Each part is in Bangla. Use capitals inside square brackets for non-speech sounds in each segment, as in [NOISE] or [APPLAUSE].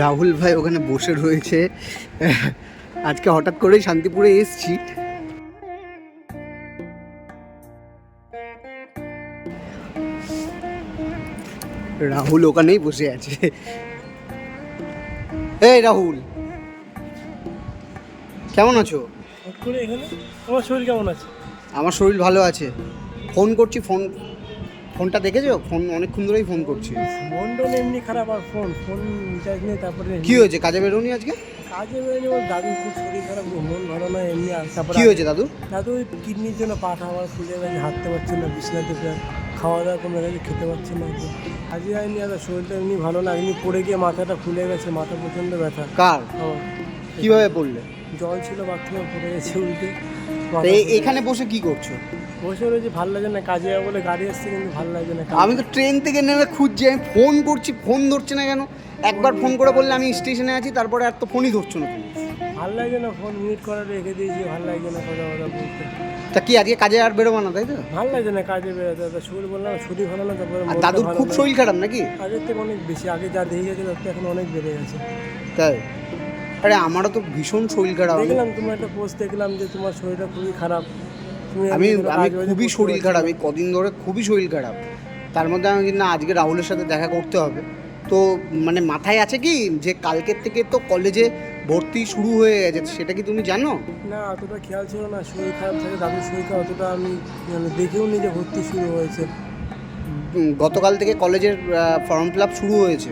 রাহুল ভাই ওখানে বসে রয়েছে। আজকে হঠাৎ করেই শান্তিপুরে এসছি। রাহুল ওখানেই বসে আছে। এই রাহুল। কেমন আছো? তোমার শরীর কেমন আছে? আমার শরীর ভালো আছে। ফোন করছি ফোন ফোনটা দেখেছ? ফোন অনেকক্ষণ ধরেই ফোন করছি। টন এমনি খারাপ আর ফোন। ফোন রিচার্জ নেই তারপরে কি হয়েছে? কাজে বেরোনি আজকে? কাজে বেরোনি ওর দাদু খুব শরীর খারাপ মন ভালো না এমনি আর তারপরে কি হয়েছে দাদু? দাদু ওই কিডনির জন্য পাঠা আমার ফুলে গেছে হাঁটতে পারছে না বিছনাতে খাওয়া দাওয়া কমে গেছে খেতে পারছে না। কাজে যায়নি আর শরীরটা এমনি ভালো না এমনি পড়ে গিয়ে মাথাটা খুলে গেছে মাথা প্রচণ্ড ব্যথা। কার? কীভাবে পড়লে? জল ছিল বাথরুমে পড়ে গেছে উল্টে। এখানে বসে কি করছ? বসে রয়েছে ভালো লাগে না কাজে যাব বলে গাড়ি আসছে কিন্তু ভালো লাগে না আমি তো ট্রেন থেকে নেমে খুঁজছি আমি ফোন করছি ফোন ধরছে না কেন? একবার ফোন করে বললে আমি স্টেশনে আছি তারপরে আর তো ফোনই ধরছো না তুমি ভালো লাগে না ফোন মিউট করে রেখে দিয়েছি ভালো লাগে না কথা কথা বলতে। তা কি আজকে কাজে আর বেরোবো না তাই তো? ভালো লাগে না কাজে বেরোতে তো শরীর বললাম শরীর ভালো না তারপরে আর দাদুর খুব শরীর খারাপ নাকি? আগের থেকে অনেক বেশি আগে যা দেখে গেছে তার থেকে এখন অনেক বেড়ে গেছে। তাই? আরে আমারও তো ভীষণ শরীর খারাপ। দেখলাম তোমার একটা পোস্ট দেখলাম যে তোমার শরীরটা খুবই খারাপ। আমি আমি খুবই শরীর খারাপ এই কদিন ধরে খুবই শরীর খারাপ। তার মধ্যে আমি কিন্তু না আজকে রাহুলের সাথে দেখা করতে হবে। তো মানে মাথায় আছে কি যে কালকের থেকে তো কলেজে ভর্তি শুরু হয়ে গেছে সেটা কি তুমি জানো? না অতটা খেয়াল ছিল না শরীর খারাপ থাকে দাদুর শরীর খারাপ অতটা আমি মানে দেখেও নি যে ভর্তি শুরু হয়েছে। গতকাল থেকে কলেজের ফর্ম ফিল আপ শুরু হয়েছে?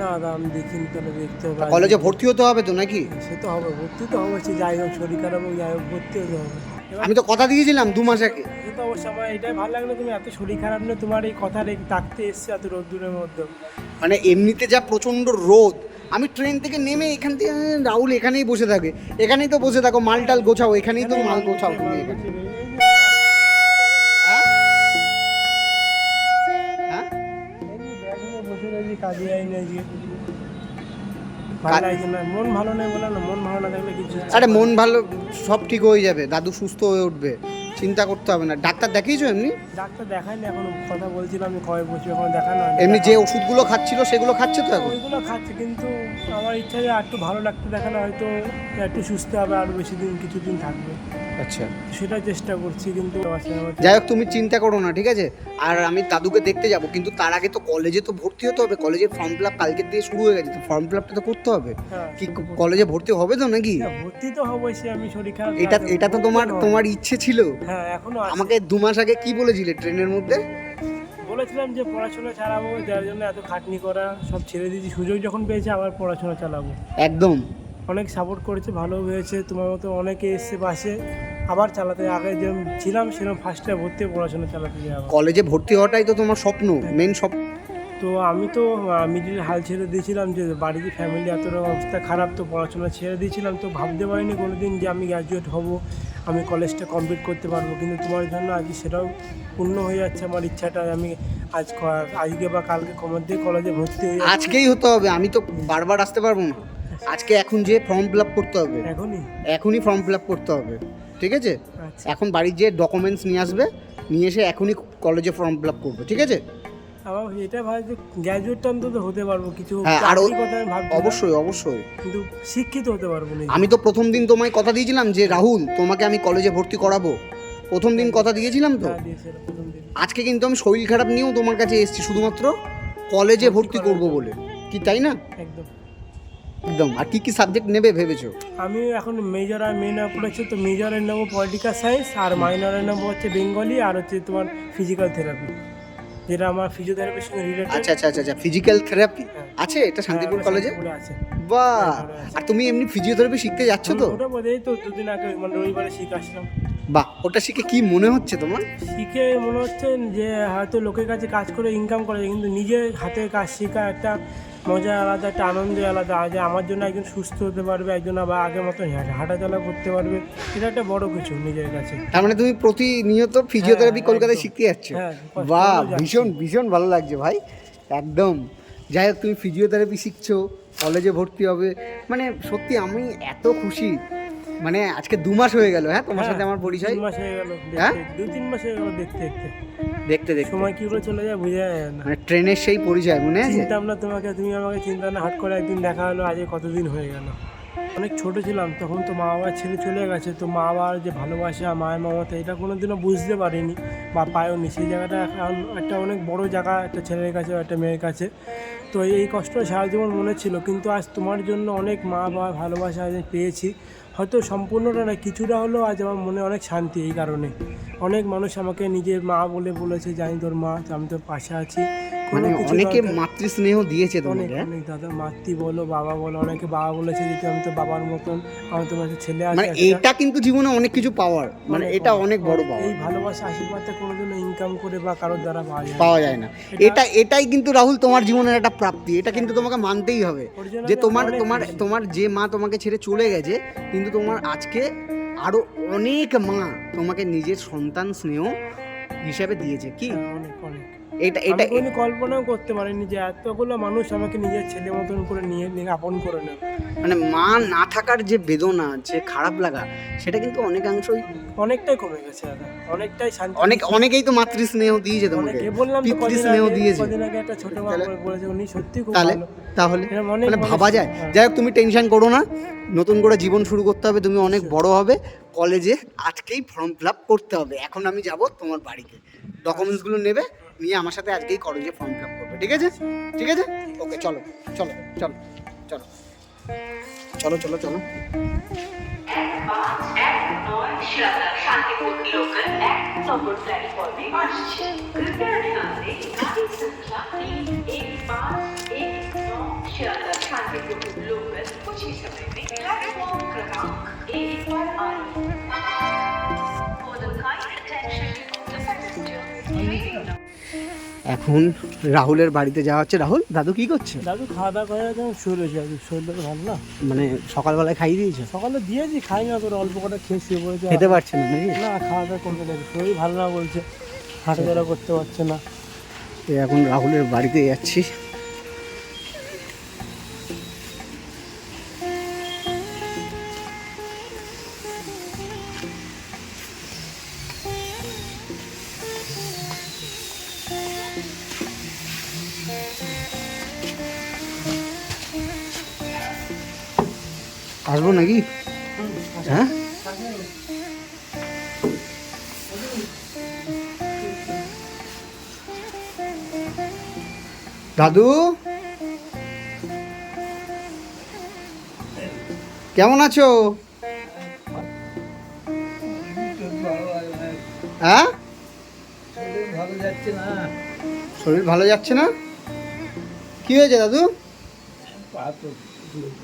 না দা আমি দেখিনি তাহলে দেখতে হবে। কলেজে ভর্তি হতে হবে তো নাকি? সে তো হবে ভর্তি তো হবে সে যাই হোক শরীর খারাপ হোক যাই হোক ভর্তি হতে হবে। আমি তো কথা দিয়েছিলাম দু মাস আগে। তো অবশ্যই আমার এটাই ভালো লাগল তুমি এত শরীর খারাপ না তোমার এই কথা রেখে থাকতে এসছে এত রোদ্দুরের মধ্যে। মানে এমনিতে যা প্রচণ্ড রোদ আমি ট্রেন থেকে নেমে এখান থেকে রাহুল এখানেই বসে থাকে এখানেই তো বসে থাকো মাল টাল গোছাও এখানেই তো মাল গোছাও তুমি এখানে হ্যাঁ? হ্যাঁ? আরে মন ভালো সব ঠিক হয়ে যাবে দাদু সুস্থ হয়ে উঠবে চিন্তা করতে হবে না। ডাক্তার দেখিয়েছো এমনি? ডাক্তার দেখায়নি এখন। কথা বলছিলাম আমি কয় বসে এখন দেখানো হয়নি। এমনি যে ওষুধগুলো খাচ্ছিল সেগুলো খাচ্ছে তো এখন? ওইগুলো খাচ্ছে কিন্তু আমার ইচ্ছা যে আর একটু ভালো ডাক্তার দেখানো হয়তো একটু সুস্থ হবে আরও বেশি দিন কিছুদিন থাকবে। আচ্ছা। সেটা চেষ্টা করছি কিন্তু যাই হোক তুমি চিন্তা করো না ঠিক আছে? আর আমি দাদুকে দেখতে যাব কিন্তু তার আগে তো কলেজে তো ভর্তি হতে হবে। কলেজের ফর্ম ফিল আপ কালকের দিয়ে শুরু হয়ে গেছে তো ফর্ম ফিল আপটা তো করতে হবে। হ্যাঁ, কি কলেজে ভর্তি হবে তো নাকি? ভর্তি তো হবই সে আমি শরীর খারাপ এটা এটা তো তোমার তোমার ইচ্ছে ছিল। হ্যাঁ এখনও আমাকে দু মাস আগে কি বলেছিলে ট্রেনের মধ্যে? বলেছিলাম যে পড়াশোনা চালাবো যার জন্য এত খাটনি করা সব ছেড়ে দিয়েছি। সুযোগ যখন পেয়েছি আবার পড়াশোনা চালাবো। একদম। অনেক সাপোর্ট করেছে ভালো হয়েছে তোমার মতো অনেকে এসছে পাশে। আবার চালাতে আগে যেরকম ছিলাম সেরকম ফার্স্টে ভর্তি হয়ে পড়াশোনা চালাতে যাব কলেজে ভর্তি হওয়াটাই তো তোমার স্বপ্ন মেন স্বপ্ন। তো আমি তো মিডিল হাল ছেড়ে দিয়েছিলাম যে বাড়িতে ফ্যামিলি এত অবস্থা খারাপ তো পড়াশোনা ছেড়ে দিয়েছিলাম তো ভাবতে পারিনি কোনো দিন যে আমি গ্র্যাজুয়েট হব আমি কলেজটা কমপ্লিট করতে পারব। কিন্তু তোমার জন্য আজ সেটাও পূর্ণ হয়ে যাচ্ছে আমার ইচ্ছাটা আমি আজ আজকে বা কালকে কমার দিয়ে কলেজে ভর্তি হয়ে আজকেই হতে হবে আমি তো বারবার আসতে পারব না। আজকে এখন যে ফর্ম ফিল আপ করতে হবে এখনই? এখনই ফর্ম ফিল আপ করতে হবে। ঠিক আছে? আচ্ছা। এখন বাড়ির যে ডকুমেন্টস নিয়ে আসবে নিয়ে এসে এখনই কলেজে ফর্ম ফিল আপ করবে ঠিক আছে? আমার এটা ভাই যে গ্র্যাজুয়েটটা অন্তত হতে পারব কিছু হ্যাঁ, আর অবশ্যই অবশ্যই। কিন্তু শিক্ষিত হতে পারব না আমি তো প্রথম দিন তোমায় কথা দিয়েছিলাম যে রাহুল তোমাকে আমি কলেজে ভর্তি করাবো। প্রথম দিন কথা দিয়েছিলাম তো। আজকে কিন্তু আমি শরীর খারাপ নিয়েও তোমার কাছে এসেছি শুধুমাত্র কলেজে ভর্তি করব বলে। কি তাই না? একদম। একদম। আর কি কি সাবজেক্ট নেবে ভেবেছো? আমি এখন মেজর আর মেন পড়েছি তো মেজরে নেব পলিটিক্যাল সায়েন্স আর মাইনরে নেব হচ্ছে বেঙ্গলি আর হচ্ছে তোমার ফিজিক্যাল থেরাপি যেটা আমার ফিজিওথেরাপির সঙ্গে রিলেটেড আচ্ছা আচ্ছা আচ্ছা আচ্ছা ফিজিক্যাল থেরাপি আছে এটা শান্তিপুর কলেজে আছে। বাহ! আর তুমি এমনি ফিজিওথেরাপি শিখতে যাচ্ছ তো? ওটা বোধহয় তো দুদিন আগে মানে রবিবারে শিখে আসলাম। বাহ ওটা শিখে কি মনে হচ্ছে তোমার? শিখে মনে হচ্ছে যে হয়তো লোকের কাছে কাজ করে ইনকাম করে কিন্তু নিজের হাতের কাজ শেখা একটা মজা আলাদা একটা আনন্দ আলাদা। যে আমার জন্য একজন সুস্থ হতে পারবে একজন আবার আগের মতো হাঁটা হাঁটাচলা করতে পারবে এটা একটা বড় কিছু নিজের কাছে। তার মানে তুমি প্রতিনিয়ত ফিজিওথেরাপি হ্যাঁ, কলকাতায় শিখতে যাচ্ছ? হ্যাঁ, বাহ ভীষণ ভীষণ ভালো লাগছে ভাই একদম। যাই হোক তুমি ফিজিওথেরাপি শিখছো কলেজে ভর্তি হবে। মানে সত্যি আমি এত খুশি মানে আজকে দু মাস হয়ে গেল হ্যাঁ? তোমার সাথে আমার পরিচয়। মাস হয়ে গেল হ্যাঁ? দু তিন মাস হয়ে গেল দেখতে দেখতে। দেখতে দেখতে। সময় কি করে চলে যায় বোঝা যায় না। মানে ট্রেনের সেই পরিচয় মনে আছে? চিনতাম না তোমাকে তুমি আমাকে চিন্তা না হাট করে একদিন দেখা হলো আজকে কতদিন হয়ে গেল। অনেক ছোট ছিলাম তখন তো মা বাবার ছেলে চলে গেছে তো মা বাবার যে ভালোবাসা মায়ের মমতা এটা কোনোদিনও বুঝতে পারিনি বা পাইওনি সেই জায়গাটা এখন একটা অনেক বড় জায়গা একটা ছেলের কাছে একটা মেয়ের কাছে। তো এই কষ্ট সারা জীবন মনে ছিল কিন্তু আজ তোমার জন্য অনেক মা বাবার ভালোবাসা আজ পেয়েছি। হয়তো সম্পূর্ণটা না কিছুটা হলেও আজ আমার মনে অনেক শান্তি এই কারণে। অনেক মানুষ আমাকে নিজের মা বলে বলেছে, জানি তোর মা, আমি তোর পাশে আছি। মানে অনেকে দরকার- মাতৃ স্নেহ দিয়েছে তোমাকে হ্যাঁ? অনেক দাদা মাতৃ বলো বাবা বলো অনেকে বাবা বলেছে যে আমি তো বাবার মতন আমি তোমার ছেলে আছে মানে এটা কিন্তু জীবনে অনেক কিছু পাওয়ার মানে এটা অনেক, বড় পাওয়ার। এই ভালোবাসা আশীর্বাদটা কোনোদিনও ইনকাম করে বা কারোর দ্বারা পাওয়া যায় না। পাওয়া যায় না। এটা এটাই কিন্তু রাহুল তোমার জীবনের একটা প্রাপ্তি। এটা কিন্তু তোমাকে মানতেই হবে যে তোমার তোমার তোমার যে মা তোমাকে ছেড়ে চলে গেছে কিন্তু তোমার আজকে আরও অনেক মা তোমাকে নিজের সন্তান স্নেহ হিসাবে দিয়েছে। কি? হ্যাঁ, অনেক অনেক। এটা এটা কোনো কল্পনাও করতে পারিনি যে এতগুলো মানুষ আমাকে নিজের ছেলে মতন করে নিয়ে নিয়ে আপন করে নেবে। মানে মা না থাকার যে বেদনা যে খারাপ লাগা সেটা কিন্তু অনেকাংশই অনেকটাই কমে গেছে অনেকটাই শান্তি অনেক অনেকেই তো মাতৃ স্নেহ দিয়েছে তোমাকে। অনেকে বললাম পিতৃ স্নেহ দিয়েছে। একটা ছোট বলেছে উনি সত্যি খুব তাহলে তাহলে মানে ভাবা যায়। হ্যাঁ। যাই হোক তুমি টেনশন করো না। নতুন করে জীবন শুরু করতে হবে তুমি অনেক বড় হবে। কলেজে আজকেই ফর্ম ফিল আপ করতে হবে। এখন আমি যাব তোমার বাড়িতে। ডকুমেন্টসগুলো নেবে নিয়ে আমার সাথে আজকেই করো যে ফর্ম ফিল আপ করবে ঠিক আছে? ঠিক আছে? ওকে চলো চলো চলো চলো। চলো চলো চলো। For the kind attention the passenger, এখন রাহুলের বাড়িতে যাওয়া হচ্ছে। রাহুল দাদু কি করছে? দাদু খাওয়া দাওয়া করে যেমন শুয়ে হয়েছে আর কি। শরীরটা তো ভালো না? মানে সকালবেলায় খাইয়ে দিয়েছে? সকালে দিয়েছি খাই না তোর অল্প করে খেয়ে শুয়ে পড়েছে। খেতে পারছে না নাকি? না খাওয়া দাওয়া করবে না। শরীর ভালো না বলছে। হাঁটাচলা করতে পারছে না। এখন রাহুলের বাড়িতে যাচ্ছি। নাকি? হ্যাঁ? দাদু? কেমন আছো? হ্যাঁ? শরীর ভালো যাচ্ছে না? কি হয়েছে দাদু পা তো পা তো বুঝতে পারল।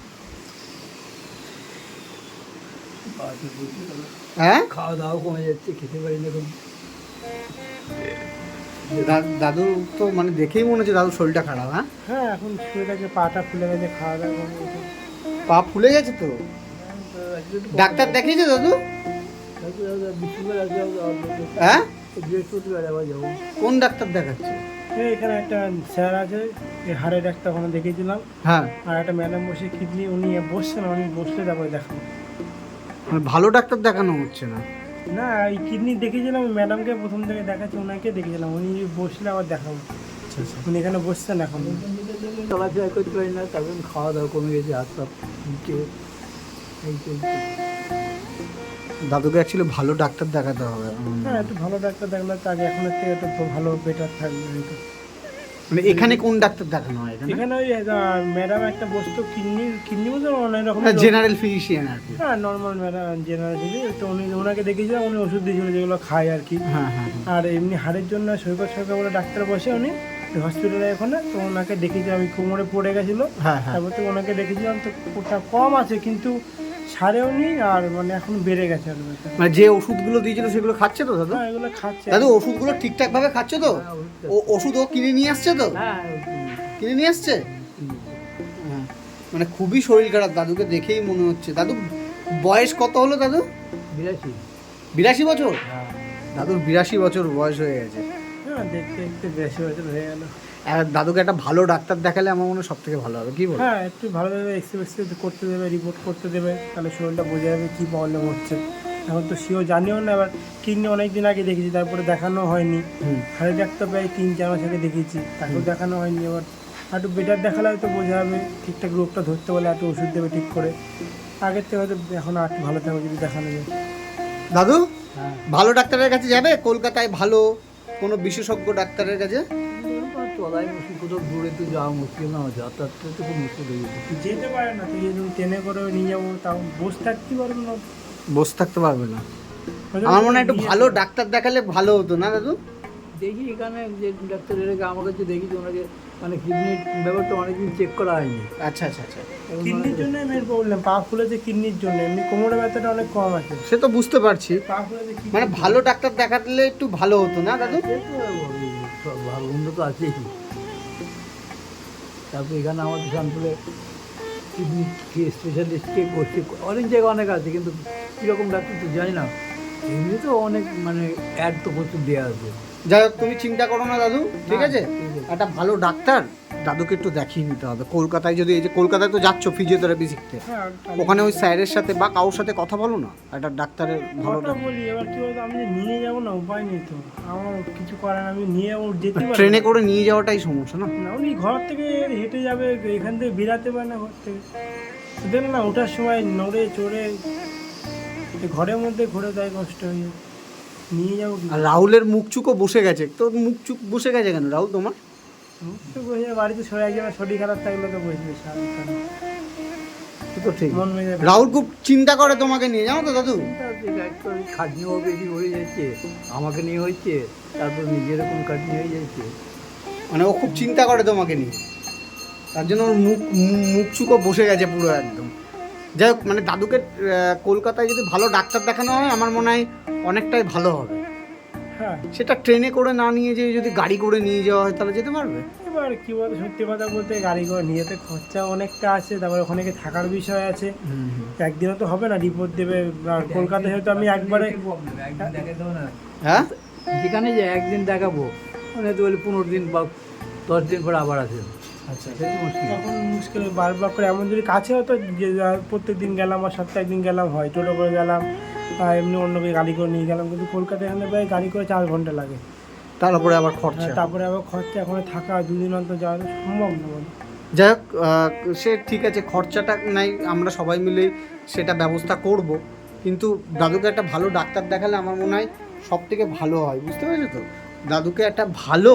হ্যাঁ? খাওয়া দাওয়া কমে যাচ্ছে খেতে পারি না দাদু তো মানে দেখেই মনে হচ্ছে দাদু শরীরটা খারাপ হ্যাঁ? হ্যাঁ এখন থাকে পাটা ফুলে গেছে খাওয়া দাওয়া পা ফুলে গেছে তো? ডাক্তার দেখিয়েছে দাদু? হ্যাঁ? কোন ডাক্তার দেখাচ্ছে? এখানে একটা স্যার আছে হাড়ের ডাক্তার ওখানে দেখিয়েছিলাম। হ্যাঁ। আর একটা ম্যাডাম বসে কিডনি উনি বসছেন উনি বসলে তারপরে দেখাবো। ভালো ডাক্তার দেখানো হচ্ছে না। না এই কিডনি দেখেছিলাম ম্যাডামকে প্রথম থেকে দেখাচ্ছি ওনাকে দেখেছিলাম উনি বসলে আবার দেখাবো। উনি এখানে বসছেন এখন। চলাফেরা করতে পারি না তারপর খাওয়া দাওয়া কমে গেছে হাত পা নিচে এই চলছে। দাদুকে অ্যাকচুয়ালি ভালো ডাক্তার দেখাতে হবে। হ্যাঁ একটু ভালো ডাক্তার দেখলে তাকে এখনের থেকে একটু ভালো বেটার থাকবে। মানে এখানে কোন ডাক্তার দেখানো হয় এখানে? এখানে ওই ম্যাডাম একটা বস্তু কিডনি কিডনি বলতে অনেক রকম জেনারেল ফিজিশিয়ান আর কি। হ্যাঁ নর্মাল ম্যাডাম জেনারেল তো উনি ওনাকে দেখেছিলাম উনি ওষুধ দিয়েছিল যেগুলো খায় আর কি। হ্যাঁ হ্যাঁ হ্যাঁ। আর এমনি হাড়ের জন্য সৈকত সরকার বলে ডাক্তার বসে উনি হসপিটালে ওখানে তো ওনাকে দেখেছি আমি কোমরে পড়ে গেছিল। হ্যাঁ হ্যাঁ। তারপর তো ওনাকে দেখেছিলাম তো কম আছে কিন্তু ছাড়েও নি আর মানে এখন বেড়ে গেছে। মানে যে ওষুধগুলো দিয়েছিল সেগুলো খাচ্ছে তো দাদু? হ্যাঁ এগুলো খাচ্ছে। দাদু ওষুধগুলো ঠিকঠাক ভাবে খাচ্ছে তো? ও ওষুধ ও কিনে নিয়ে আসছে তো? হ্যাঁ কিনে নিয়ে আসছে? হ্যাঁ। মানে খুবই শরীর খারাপ দাদুকে দেখেই মনে হচ্ছে। দাদু বয়স কত হলো দাদু? বিরাশি। বিরাশি বছর? হ্যাঁ। দাদুর বিরাশি বছর বয়স হয়ে গেছে। হ্যাঁ দেখতে দেখতে বেশি বছর হয়ে গেল। দাদুকে একটা ভালো ডাক্তার দেখালে আমার মনে হয় সব থেকে ভালো হবে। কি বল হ্যাঁ একটু ভালোভাবে এক্সপ্রেস করতে দেবে রিপোর্ট করতে দেবে তাহলে শরীরটা বোঝা যাবে কী প্রবলেম হচ্ছে। এখন তো সেও জানিও না এবার কিডনি অনেক দিন আগে দেখেছি তারপরে দেখানো হয়নি। হাড়ে ডাক্তার প্রায় তিন চার মাস আগে দেখিয়েছি তাকেও দেখানো হয়নি। এবার একটু বেটার দেখালে হয়তো বোঝা যাবে ঠিকঠাক রোগটা ধরতে বলে একটু ওষুধ দেবে ঠিক করে। আগের থেকে হয়তো এখন আর ভালো থাকবে যদি দেখানো যায়। দাদু? হ্যাঁ। ভালো ডাক্তারের কাছে যাবে? কলকাতায় ভালো কোনো বিশেষজ্ঞ ডাক্তারের কাছে? চলাই মুশকিল কোথাও দূরে তো যাওয়া মুশকিল না যাতায়াত তো খুব মুশকিল হয়ে যেত যেতে পারে না তুই যদি ট্রেনে করে নিয়ে যাব তাও বসে থাকতে পারবে না। বসে থাকতে পারবে না। আমার মনে হয় একটু ভালো ডাক্তার দেখালে ভালো হতো না দাদু? দেখি এখানে যে ডাক্তার এলাকা আমার কাছে দেখি যে ওনাকে মানে কিডনির ব্যাপারটা অনেকদিন চেক করা হয়নি। আচ্ছা আচ্ছা আচ্ছা। কিডনির জন্য মেন প্রবলেম পা ফুলেছে কিডনির জন্য এমনি কোমরের ব্যথাটা অনেক কম আছে। সে তো বুঝতে পারছি। পা ফুলেছে মানে ভালো ডাক্তার দেখালে একটু ভালো হতো না দাদু? তো ভালো তো আছেই। তারপর এখানে আমাদের শান্তুলে কিডনি স্পেশালিস্ট কে করছে অনেক জায়গায় অনেক আছে কিন্তু কীরকম ডাক্তার তো জানি না। এমনি তো অনেক মানে অ্যাড তো প্রচুর দেওয়া আছে। যাই হোক তুমি চিন্তা করো না দাদু ঠিক আছে। একটা ভালো ডাক্তার দাদুকে একটু দেখিয়ে নিতে হবে। কলকাতায় যদি এই যে কলকাতায় তো যাচ্ছ ফিজিওথেরাপি শিখতে হ্যাঁ ওখানে ওই স্যারের সাথে বা কারোর সাথে কথা বলো না একটা ডাক্তারের ভালো বলি এবার কি বলতো আমি নিয়ে যাব না উপায় নেই তো। আমার কিছু করার আমি নিয়ে যাব যেতে পারব ট্রেনে করে নিয়ে যাওয়াটাই সমস্যা না? না উনি ঘর থেকে হেঁটে যাবে এখান থেকে বেরাতে পারে না ঘর থেকে। দেখলেন না ওঠার সময় নড়ে চড়ে ঘরের মধ্যে ঘুরে দেয় কষ্ট হয়ে যায়। নিয়ে যাব রাহুলের মুখ চুকও বসে গেছে। তোর মুখ চুক বসে গেছে কেন? রাহুল তোমার? তো বসে বাড়িতে সবাই একজনের শরীর খারাপ থাকলে তো বসবে তো ঠিক। মন রাহুল খুব চিন্তা করে তোমাকে নিয়ে জানো তো দাদু? খাটনিও বেশি হয়ে যাচ্ছে আমাকে নিয়ে হচ্ছে তারপর নিজের এরকম খাটনি হয়ে যাচ্ছে। মানে ও খুব চিন্তা করে তোমাকে নিয়ে। তার জন্য ওর মুখ মুখ চুকো বসে গেছে পুরো একদম। যাই হোক মানে দাদুকে কলকাতায় যদি ভালো ডাক্তার দেখানো হয় আমার মনে হয় অনেকটাই ভালো হবে। হ্যাঁ। সেটা ট্রেনে করে না নিয়ে যেয়ে যদি গাড়ি করে নিয়ে যাওয়া হয় তাহলে যেতে পারবে? এবার কি বলতো সত্যি কথা বলতে গাড়ি করে নিয়ে যেতে খরচা অনেকটা আছে তারপর ওখানে গিয়ে থাকার বিষয় আছে। একদিনও তো হবে না রিপোর্ট দেবে আর কলকাতা হয়তো আমি একবারে হ্যাঁ? যেখানে যে একদিন দেখাবো মানে তো বলে পনেরো দিন বা দশ দিন পরে আবার আসে আচ্ছা তখন মুশকিল বারবার করে এমন যদি কাছে হতো যে প্রত্যেক দিন গেলাম আর সপ্তাহে একদিন গেলাম হয় টোটো করে গেলাম বা এমনি অন্য কেউ গাড়ি করে নিয়ে গেলাম কিন্তু কলকাতায় এখানে প্রায় গাড়ি করে চার ঘণ্টা লাগে। তার উপরে আবার খরচা। হ্যাঁ, তারপরে আবার খরচা ওখানে থাকা দুদিন অন্তর যাওয়া সম্ভব না বলো। যাই হোক সে ঠিক আছে খরচাটা নাই আমরা সবাই মিলে সেটা ব্যবস্থা করব। কিন্তু দাদুকে একটা ভালো ডাক্তার দেখালে আমার মনে হয় সব থেকে ভালো হয় বুঝতে পেরেছ তো? দাদুকে একটা ভালো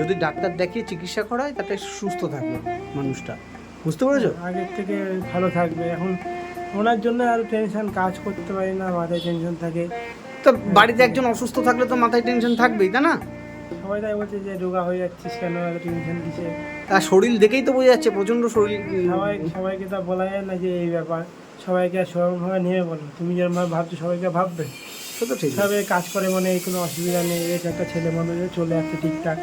যদি ডাক্তার দেখিয়ে চিকিৎসা করায় তাতে সুস্থ থাকবে মানুষটা। বুঝতে পেরেছ? আগের থেকে ভালো থাকবে। এখন ওনার জন্য আরও টেনশন কাজ করতে পারি না মাথায় টেনশন থাকে। তো বাড়িতে একজন অসুস্থ থাকলে তো মাথায় টেনশন থাকবেই তাই না? সবাই তাই বলছে যে রোগা হয়ে যাচ্ছিস কেন? এত টেনশন দিছে আর শরীর দেখেই তো বোঝা যাচ্ছে প্রচণ্ড শরীর। সবাই সবাইকে তা বলা যায় না যে এই ব্যাপার। সবাইকে আর সেরকমভাবে নেমে বলো। তুমি যেরকমভাবে ভাবছ সবাইকে ভাববে। তো ঠিক। সবাই কাজ করে মানে এই কোনো অসুবিধা নেই। এই একটা ছেলে মানুষ চলে যাচ্ছে ঠিকঠাক।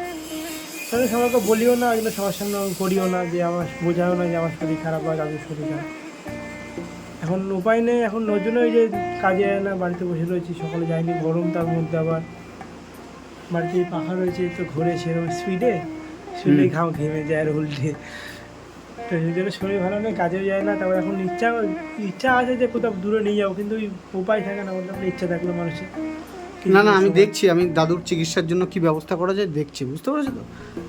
তবে সবাইকে বলিও না এগুলো সবার সামনে করিও না যে আমার বোঝাও না যে আমার শরীর খারাপ হয় তাদের শরীর খারাপ। এখন উপায় নেই এখন জন্য ওই যে কাজে যায় না বাড়িতে বসে রয়েছি সকালে যাইনি গরম তার মধ্যে আবার বাড়িতে পাখা রয়েছে তো ঘুরে সেরকম স্পিডে শুলে হুম। ঘাম ঘেমে যায় আর উল্টে। তো সেই জন্য শরীর ভালো নেই কাজেও যায় না তারপর এখন ইচ্ছা ইচ্ছা আছে যে কোথাও দূরে নিয়ে যাব কিন্তু ওই উপায় থাকে না বলতে ইচ্ছা থাকল মানুষের। না না আমি দেখছি আমি দাদুর চিকিৎসার জন্য কি ব্যবস্থা করা যায় দেখছি বুঝতে পেরেছ তো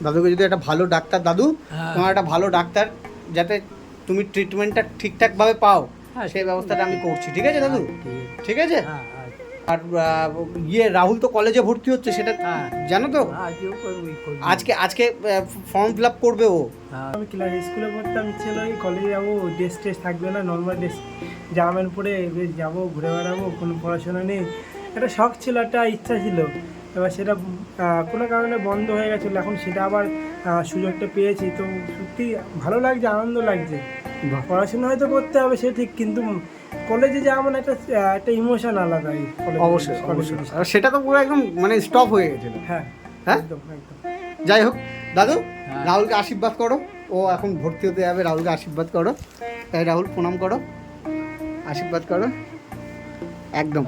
দাদুকে যদি একটা ভালো ডাক্তার দাদু হ্যাঁ। তোমার একটা ভালো ডাক্তার যাতে তুমি ট্রিটমেন্টটা ঠিকঠাকভাবে পাও হ্যাঁ, সেই ব্যবস্থাটা আমি করছি ঠিক আছে দাদু ঠিক আছে। হ্যাঁ। আর ইয়ে রাহুল তো কলেজে ভর্তি হচ্ছে সেটা হ্যাঁ। জানো তো। আজকে আজকে ফর্ম ফিল আপ করবে ও হ্যাঁ, আমি ক্লাস স্কুলে পড়তাম ইচ্ছে নয় কলেজে যাব ড্রেস টেস থাকবে না নর্মাল ড্রেস জামেন পরে বেশ যাব ঘুরে বেড়াবো কোনো পড়াশোনা নেই একটা শখ ছিল একটা ইচ্ছা ছিল। এবার সেটা কোনো কারণে বন্ধ হয়ে গেছিল। এখন সেটা আবার সুযোগটা পেয়েছি। তো সত্যি ভালো লাগছে আনন্দ লাগছে। পড়াশোনা হয়তো করতে হবে সে ঠিক কিন্তু কলেজে যাওয়া মানে একটা একটা ইমোশন আলাদা অবশ্যই অবশ্যই। আর সেটা তো পুরো একদম মানে স্টপ হয়ে গেছিল। হ্যাঁ হ্যাঁ? একদম একদম। যাই হোক দাদু হ্যাঁ। রাহুলকে আশীর্বাদ করো। ও এখন ভর্তি হতে যাবে রাহুলকে আশীর্বাদ করো। তাই রাহুল প্রণাম করো। আশীর্বাদ করো। একদম।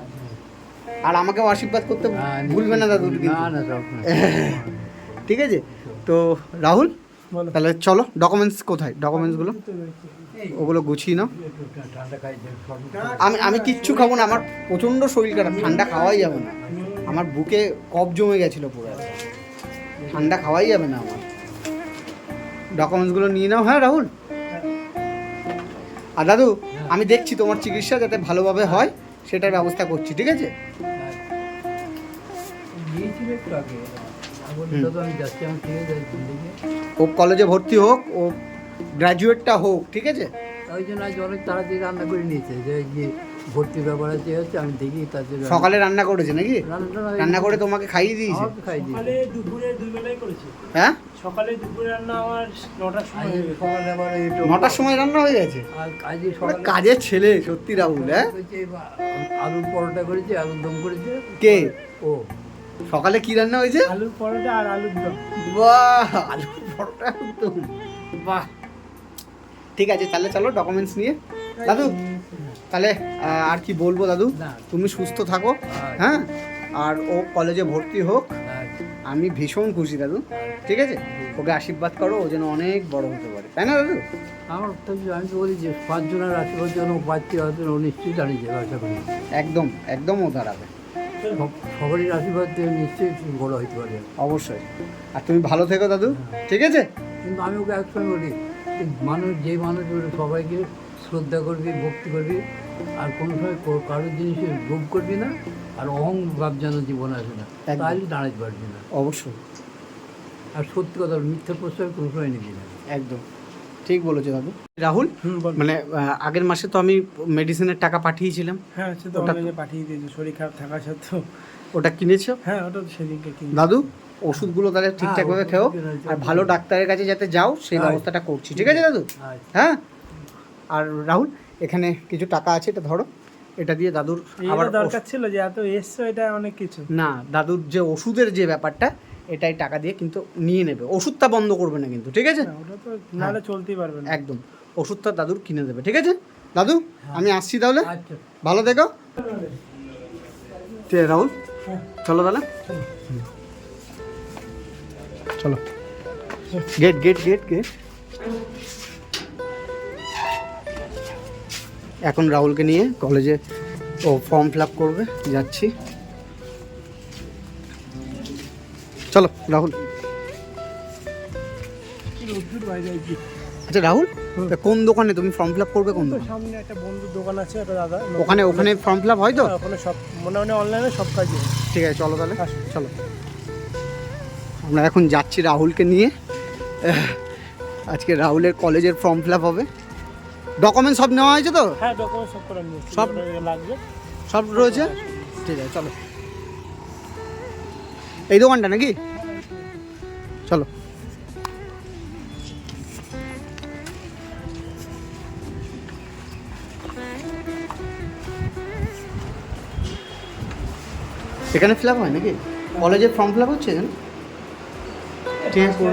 আর আমাকেও আশীর্বাদ করতে ভুলবে না দাদু। [LAUGHS] ঠিক আছে? তো রাহুল তাহলে চলো ডকুমেন্টস কোথায়? ডকুমেন্টসগুলো ওগুলো গুছিয়ে নাও। আমি আমি কিচ্ছু খাব না আমার প্রচণ্ড শরীর খারাপ ঠান্ডা খাওয়াই যাবে না। আমার বুকে কফ জমে গেছিল পুরো। ঠান্ডা খাওয়াই যাবে না আমার। ডকুমেন্টসগুলো নিয়ে নাও হ্যাঁ রাহুল? আর দাদু আমি দেখছি তোমার চিকিৎসা যাতে ভালোভাবে হয় সেটার ব্যবস্থা করছি ঠিক আছে? ও কলেজে ভর্তি হোক ও গ্র্যাজুয়েটটা হোক ঠিক আছে? ওই জন্য আজ অনেক তাড়াতাড়ি রান্না করে নিয়েছে যে গিয়ে যে ভর্তির ব্যাপার আছে হচ্ছে আমি দেখি তাতে সকালে রান্না করেছে নাকি? রান্না করে তোমাকে খাইয়ে দিয়েছে। আমাকে খাই দিয়েছে। সকালে দুপুরে দুই বেলায় করেছি। হ্যাঁ? সকালে দুপুরে রান্না আমার নটার সময় সকালে আবার নটার সময় রান্না হয়ে গেছে? আর ওরা সকালে কাজের ছেলে সত্যি রাহুল হ্যাঁ? আলুর পরোটা করেছে আলুর দম করেছে। কে? ও। সকালে কি রান্না হয়েছে? আলুর পরোটা আর আলুর দম। বাহ আলু পরোটা একদম বাহ। ঠিক আছে তাহলে চলো ডকুমেন্টস নিয়ে। দাদু তাহলে আর কি বলব দাদু? তুমি সুস্থ থাকো। হ্যাঁ? আর ও কলেজে ভর্তি হোক। আমি ভীষণ খুশি দাদু। ঠিক আছে? ওকে আশীর্বাদ করো ও যেন অনেক বড় হতে পারে। তাই না দাদু? আমার তো আমি বলি যে পাঁচজনের আশীর্বাদ জন্য পাচ্ছি হয়তো নিশ্চয়ই দাঁড়িয়ে যাবে আশা করি। একদম একদম ও দাঁড়াবে। সবারই আশীর্বাদ নিশ্চয়ই বড় হইতে পারে অবশ্যই। আর তুমি ভালো থেকো দাদু। ঠিক আছে? কিন্তু আমি ওকে একসঙ্গে বলি যে মানুষ যে মানুষ বলে সবাইকে শ্রদ্ধা করবি ভক্তি করবি আর কোনো সময় কারোর জিনিসে লোভ করবি না আর অহং ভাব যেন জীবন আসে না। তাহলে দাঁড়াতে পারবি না। অবশ্যই। আর সত্যি কথা মিথ্যা প্রশ্রয় কোনো সময় নিবি না। একদম। ঠিক বলেছ দাদু। রাহুল? মানে আগের মাসে তো আমি মেডিসিনের টাকা পাঠিয়েছিলাম। হ্যাঁ সে তো অনলাইনে পাঠিয়ে দিয়েছে শরীর খারাপ থাকা সত্ত্বেও। ওটা কিনেছো? হ্যাঁ ওটা তো সেদিনকে কিনে দাদু ওষুধগুলো তাহলে ঠিকঠাক ভাবে খেও। আর ভালো ডাক্তারের কাছে যাতে যাও সেই হ্যাঁ। ব্যবস্থাটা করছি। ঠিক আছে দাদু? হ্যাঁ? আর রাহুল এখানে কিছু টাকা আছে এটা ধরো। এটা দিয়ে দাদুর আবার দরকার ছিল যে এত এসছো এটা অনেক কিছু। না দাদুর যে ওষুধের যে ব্যাপারটা এটাই টাকা দিয়ে কিন্তু নিয়ে নেবে। ওষুধটা বন্ধ করবে না কিন্তু ঠিক আছে? ওটা তো নাহলে চলতেই পারবে না। একদম। ওষুধটা দাদুর কিনে দেবে ঠিক আছে? দাদু আমি আসছি তাহলে। আচ্ছা। ভালো ঠিক রাহুল হ্যাঁ। চলো তাহলে। চলো। Gate gate gate gate. এখন রাহুলকে নিয়ে কলেজে ও ফর্ম ফিল আপ করবে যাচ্ছি। চলো রাহুল। আচ্ছা রাহুল কোন দোকানে তুমি ফর্ম ফিল আপ করবে কোন দোকানে? সামনে একটা বন্ধুর দোকান আছে একটা দাদা ওখানে ওখানে ফর্ম ফিল আপ হয় তো? হ্যাঁ, ওখানে সব মনে মনে অনলাইনে সব কাজ ঠিক আছে চলো তাহলে। চলো। আমরা এখন যাচ্ছি রাহুলকে নিয়ে। আজকে রাহুলের কলেজের ফর্ম ফিল আপ হবে। ডকুমেন্ট সব নেওয়া হয়েছে তো? হ্যাঁ ডকুমেন্ট সব করে নিয়েছি সব- লাগবে। সব রয়েছে? ঠিক আছে চলো। এই দোকানটা নাকি? চলো। সেখানে ফিল আপ হয় নাকি? কলেজের ফর্ম ফিল আপ হচ্ছে ঠিক আছে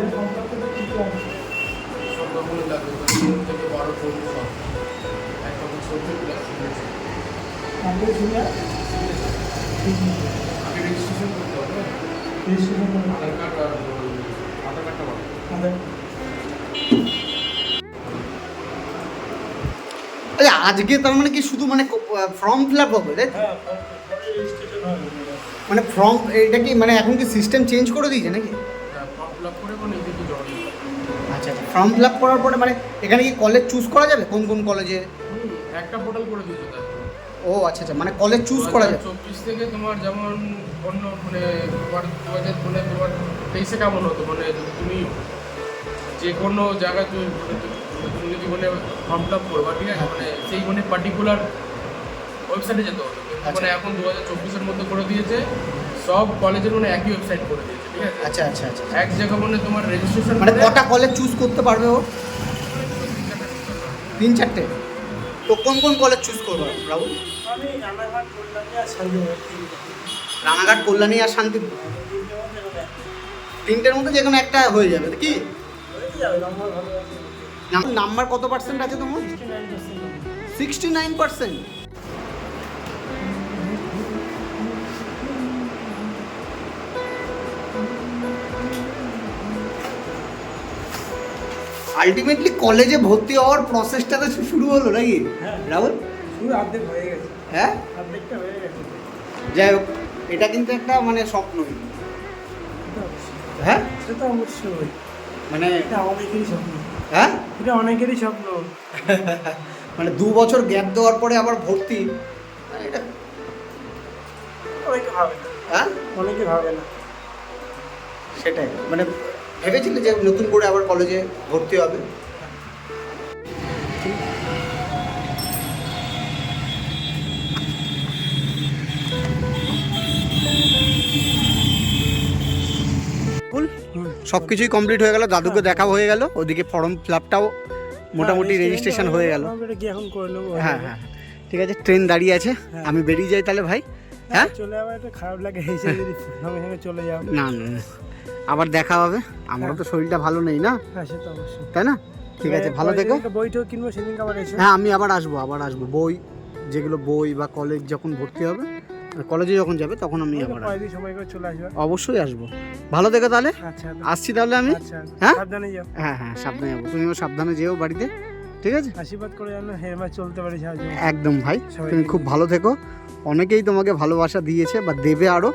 করুন। আচ্ছা আজকে তার মানে কি শুধু মানে ফর্ম ফিল আপ হবে তাই? হ্যাঁ মানে ফর্ম এটা কি মানে এখন কি সিস্টেম চেঞ্জ করে দিয়েছে নাকি? আচ্ছা আচ্ছা ফর্ম ফিল আপ করার পরে মানে এখানে কি কলেজ চুজ করা যাবে? কোন কোন কলেজে একটা পোর্টাল করে দিয়েছে ও আচ্ছা আচ্ছা মানে কলেজ চুজ করা যাবে। চব্বিশ থেকে তোমার যেমন অন্য মানে তোমার দু হাজার মানে তোমার তেইশে কেমন হতো? মানে তুমি যে কোনো জায়গায় তুমি মানে তুমি- তুমি যদি মানে ফর্ম ফিল আপ করবা ঠিক আছে? মানে সেই মানে পার্টিকুলার ওয়েবসাইটে যেতে হতো আচ্ছা। মানে এখন দু হাজার চব্বিশের মধ্যে করে দিয়েছে সব কলেজের মানে একই ওয়েবসাইট করে দিয়েছে ঠিক আছে? আচ্ছা আচ্ছা আচ্ছা এক জায়গা মানে তোমার রেজিস্ট্রেশন মানে কটা কলেজ চুজ করতে পারবে ও? তিন চারটে? তো কোন কোন কলেজ চুজ করব রাহুল? আমি আর সঙ্গে রানাঘাট কল্যাণী আর শান্তিপুর তিনটের মধ্যে যে কোনো একটা হয়ে যাবে কি? নাম্বার কত পার্সেন্ট আছে তোমার? সিক্সটি নাইন পার্সেন্ট আলটিমেটলি কলেজে ভর্তি হওয়ার প্রসেসটা তো শুরু হলো নাকি? হ্যাঁ। রাহুল? শুরু অর্ধেক হয়ে গেছে। হ্যাঁ? অর্ধেকটা হয়ে গেছে। যাই হোক। এটা কিন্তু একটা মানে স্বপ্নই হ্যাঁ? সে তো অবশ্যই। মানে এটা অনেকেরই স্বপ্ন। হ্যাঁ? এটা অনেকেরই স্বপ্ন। [LAUGHS] মানে দু বছর গ্যাপ দেওয়ার পরে আবার ভর্তি। এটা অনেকে ভাবে না। হ্যাঁ? অনেকে ভাবে না। সেটাই। মানে ভেবেছিলে যে নতুন করে আবার কলেজে ভর্তি হবে? সব কিছুই কমপ্লিট হয়ে গেল দাদুকে দেখা হয়ে গেল ওদিকে ফর্ম ফিল আপটাও মোটামুটি রেজিস্ট্রেশন হয়ে গেল। এখন করে নেব। হ্যাঁ হ্যাঁ ঠিক আছে ট্রেন দাঁড়িয়ে আছে হ্যাঁ। আমি বেরিয়ে যাই তাহলে ভাই। হ্যাঁ চলে যাওয়া খারাপ লাগে চলে যাও। না না। আবার দেখা হবে। আমারও তো শরীরটা ভালো নেই না? হ্যাঁ তাই না? ঠিক আছে ভালো থেকো। বইটাও কিনবো সেদিনকে আবার হ্যাঁ আমি আবার আসব আবার আসব। বই যেগুলো বই বা কলেজ যখন ভর্তি হবে কলেজে যখন যাবে তখন আমি আবার। কয়েকদিন সময় করে চলে আসবে। অবশ্যই আসব। ভালো থেকো তাহলে। আচ্ছা আসছি তাহলে আমি। আচ্ছা হ্যাঁ? সাবধানে যাও। হ্যাঁ হ্যাঁ সাবধানে যাব। তুমিও সাবধানে যেও বাড়িতে। ঠিক আছে? আশীর্বাদ করে জানো হেরমা চলতে পারি একদম ভাই তুমি খুব ভালো থেকো। অনেকেই তোমাকে ভালোবাসা দিয়েছে বা দেবে আরও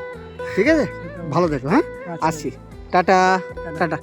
ঠিক আছে? ভালো থেকো হ্যাঁ? আচ্ছা। আসছি। টাটা। টাটা।